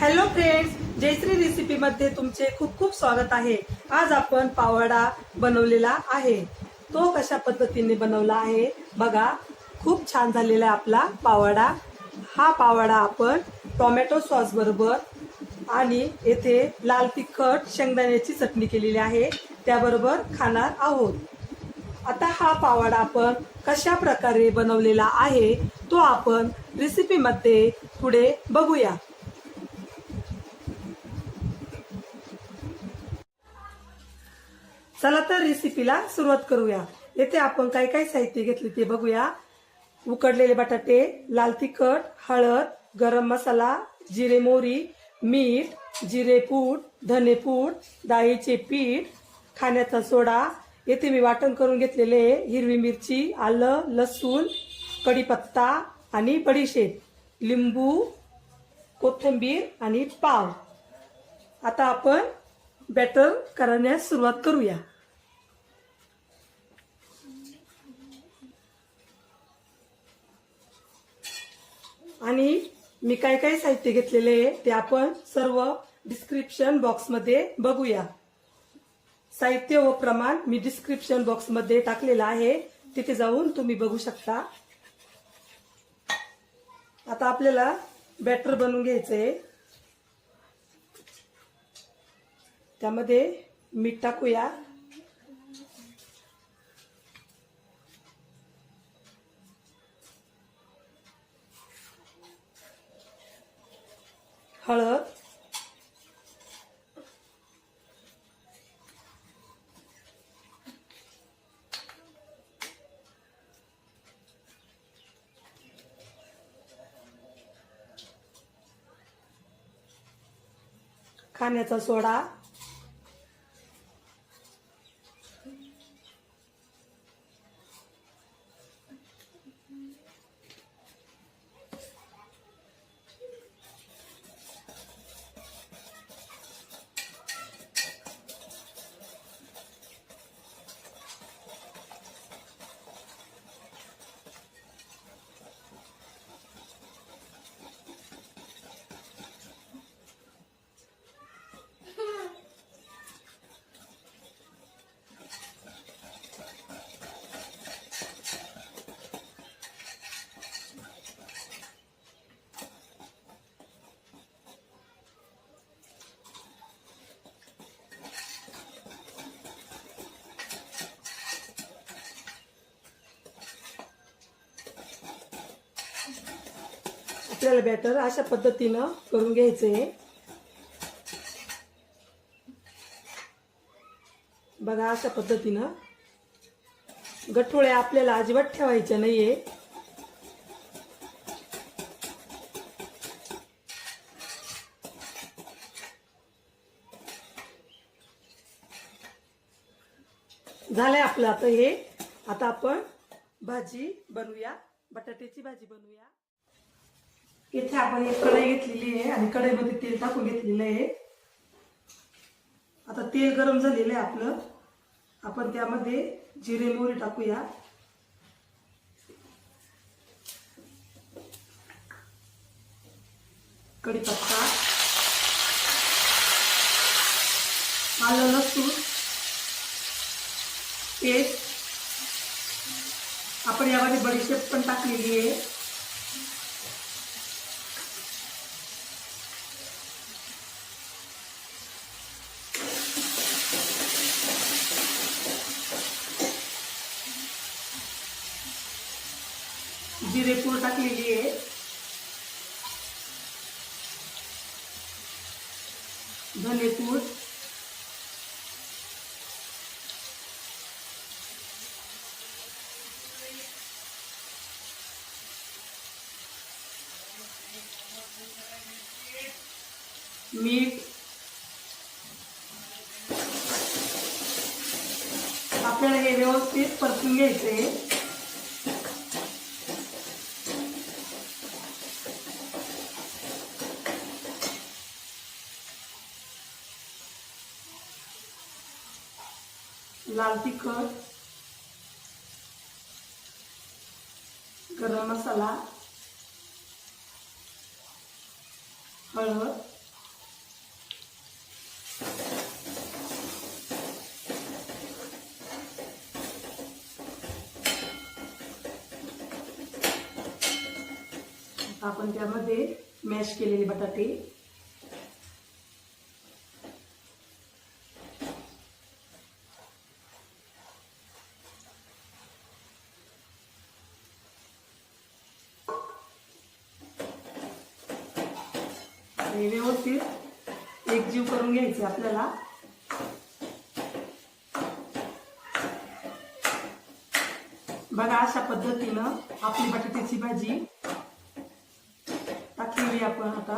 Hello friends Jayashree recipe मध्ये तुमचे खूप खूप स्वागत आहे. आज आपण पावडा बनवलेला आहे. तो कशा पद्धतीने बनवला आहे? बघा खूप छान झालेला आहे आपला पावडा. हा पावडा आपण टोमॅटो सॉस बरोबर आणि येथे लाल तिखट शेंगदाण्याची चटणी केलेली आहे. त्याबरोबर खाणार आहोत. आता हा पावडा आपण कशा प्रकारे बनवलेला आहे तो आपण रेसिपीमध्ये पुढे बघूया. चला तर रेसिपीला सुरुवात करूया. येथे आपण काय काय साहित्य घेतले ते बघूया. उकडलेले बटाटे लाल तिखट हळद गरम मसाला जिरे मोरी मीठ जिरे पूड धने पूड डाळीचे पीठ खाण्याचा सोडा. येथे मी वाटण करून घेतलेले हिरवी मिरची आलं लसूण कढीपत्ता आणि बडीशेप लिंबू कोथिंबीर आणि पाव. आता आपण बॅटर करण्यास सुरुवात करूया. आणि मी काय काय साहित्य घेतलेले आहे ते आपण सर्व डिस्क्रिप्शन बॉक्समध्ये बघूया. साहित्य व प्रमाण मी डिस्क्रिप्शन बॉक्समध्ये टाकलेलं आहे. तिथे जाऊन तुम्ही बघू शकता. आता आपल्याला बॅटर बनवून घ्यायचं आहे. त्यामध्ये मीठ टाकूया. हळद. खाण्याचा सोडा. आपल्याला बॅटर अशा पद्धतीनं करून घ्यायचं. आहे बघा अशा पद्धतीनं. गठोळे आपल्याला अजिबात ठेवायच्या नाहीये. झालंय आपलं आता हे. आता आपण भाजी बनवूया. बटाट्याची भाजी बनवूया. इथे आपण एक कढई घेतलेली आहे आणि कढईमध्ये तेल टाकून घेतलेलं आहे. आता तेल गरम झालेलं आहे आपलं. आपण त्यामध्ये जिरे मोहरी टाकूया. कढीपत्ता. आलं लसूण. पेस्ट. आपण यामध्ये बडीशेप पण टाकलेली आहे. जिरेपूर टाकलेली आहे धनेपूर मीठ आपल्याला हे व्यवस्थित परतून घ्यायचं. आहे लाल तिखट गरम मसाला हळद आपण त्यामध्ये मॅश केलेले बटाटे. आपली बटाट्याची भाजी. टाकलेली आपण आता.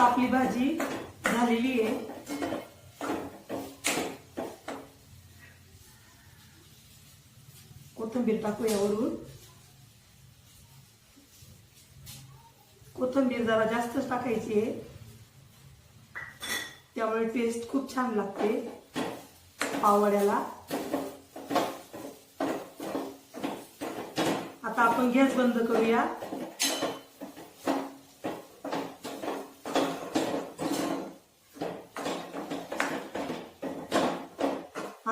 आपली भाजी झालेली आहे. कोथिंबीर टाकूया वरून. कोथिंबीर जरा जास्तच टाकायची आहे. त्यामुळे टेस्ट खूप छान लागते पावड्याला आता आपण गॅस बंद करूया.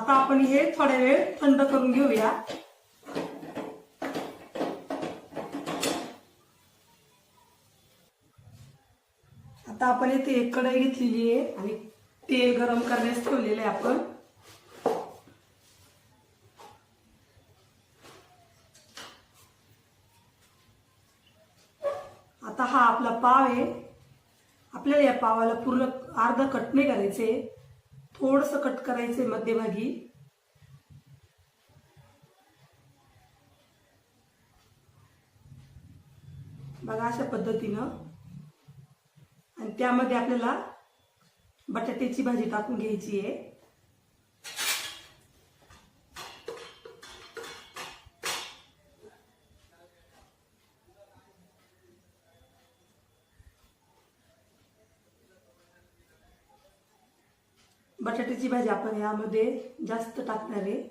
आता आपण हे थोड्या वेळ थंड करून घेऊया. आता आपण इथे एक कढई घेतलेली आहे आणि तेल गरम करण्यास ठेवलेलं आहे आपण. आता हा आपला पाव आहे. आपल्याला या पावाला पूर्ण अर्ध कट नाही करायचे. थोडस कट करायचंय मध्यभागी. बघा अशा पद्धतीनं. आणि त्यामध्ये आपल्याला बटाट्याची भाजी टाकून घ्यायची आहे बटाट्याची भाजी आपण यामध्ये जास्त टाकणार आहे.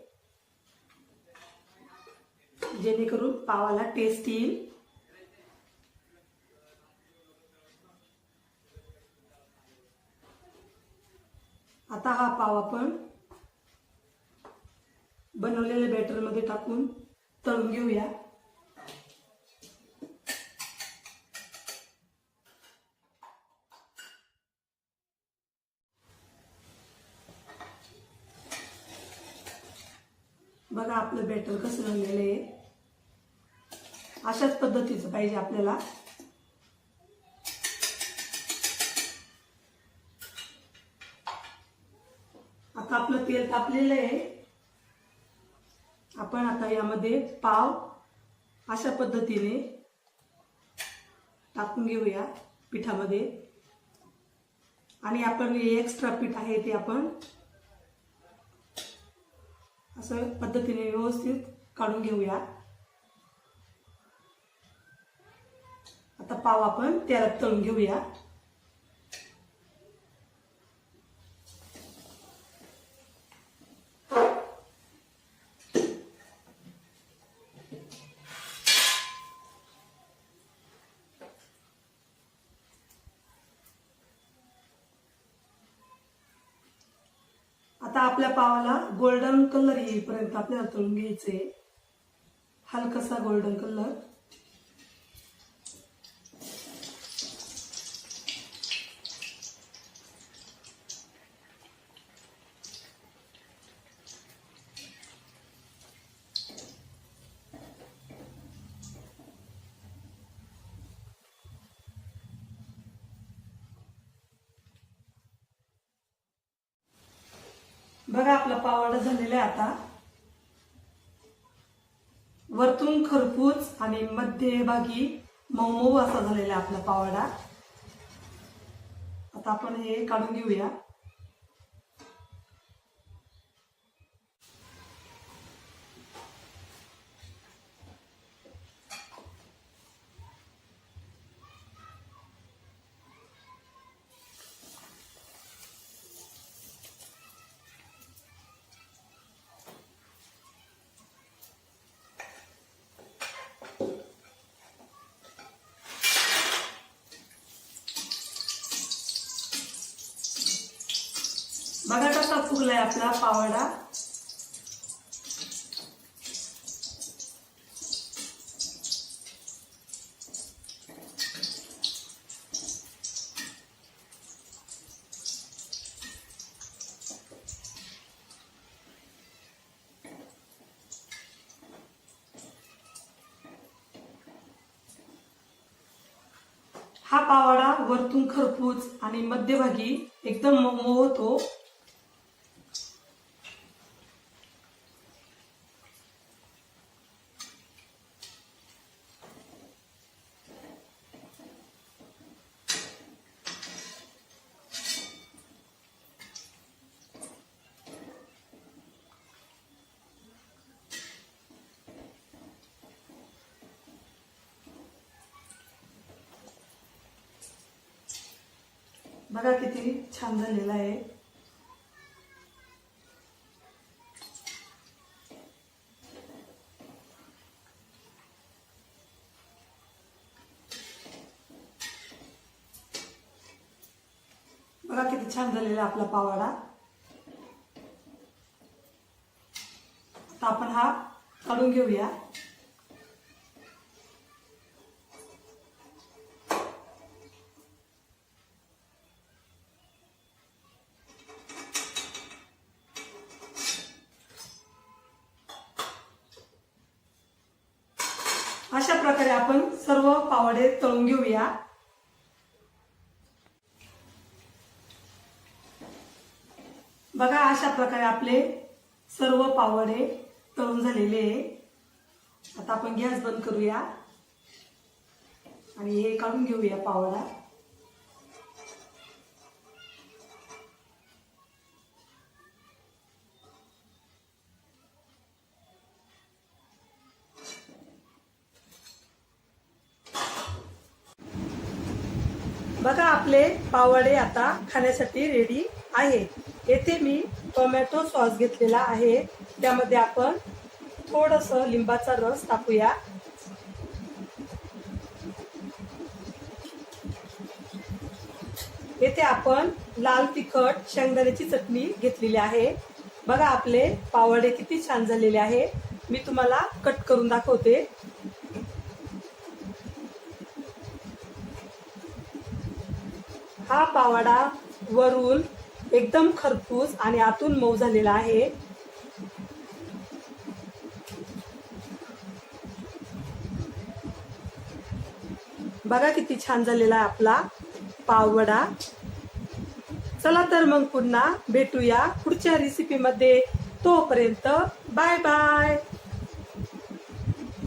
जेणेकरून पावाला टेस्ट येईल. आता हा पाव आपण बनवलेल्या बॅटरमध्ये टाकून तळून घेऊया. बॅटर कसं झालेलं आहे? अशाच पद्धतीचं पाहिजे आपल्याला. आता आपलं तेल तापलेलं आहे. आपण आता यामध्ये पाव अशा पद्धतीने टाकून घेऊया पिठामध्ये. आणि आपण एक्स्ट्रा पीठ आहे ते आपण असं पद्धतीने व्यवस्थित काढून घेऊया. आता पाव आपण तेलात तळून घेऊया. आपल्या पावाला गोल्डन कलर येईपर्यंत आपल्याला तळून घ्यायचे हलकासा गोल्डन कलर बघा आपला पावडा झालेला आहे आता. वरतून खरपूस आणि मध्यभागी मऊ मऊ असा झालेला आपला पावडा. आता आपण हे काढून घेऊया. बघा कसा फुगलाय आपला पावडा. हा पावाडा वरतून खरपूस आणि मध्यभागी एकदम मऊ मऊ होतो. बघा किती छान झालेला आहे. बघा किती छान झालेला आपला पावाडा. आता आपण हा काढून घेऊया. सर्व तळून घेऊया. बघा अशा प्रकारे आपले सर्व पावडे तळून झालेले आहे. आता आपण गॅस बंद करूया. आणि हे काढून घेऊया पावडा. आपले पावडे आता खाण्यासाठी रेडी आहे. येथे मी टोमॅटो सॉस घेतलेला आहे. त्यामध्ये आपण थोडस लिंबाचा रस टाकूया. येथे आपण लाल तिखट शेंगदाण्याची चटणी घेतलेली आहे. बघा आपले पावडे किती छान झालेले आहे. मी तुम्हाला कट करून दाखवते. हा पावाडा वरून एकदम खरपूस आणि आतून मऊ झालेला आहे. बघा किती छान झालेला आहे आपला पाववडा. चला तर मग पुन्हा भेटूया पुढच्या रेसिपीमध्ये तोपर्यंत बाय बाय.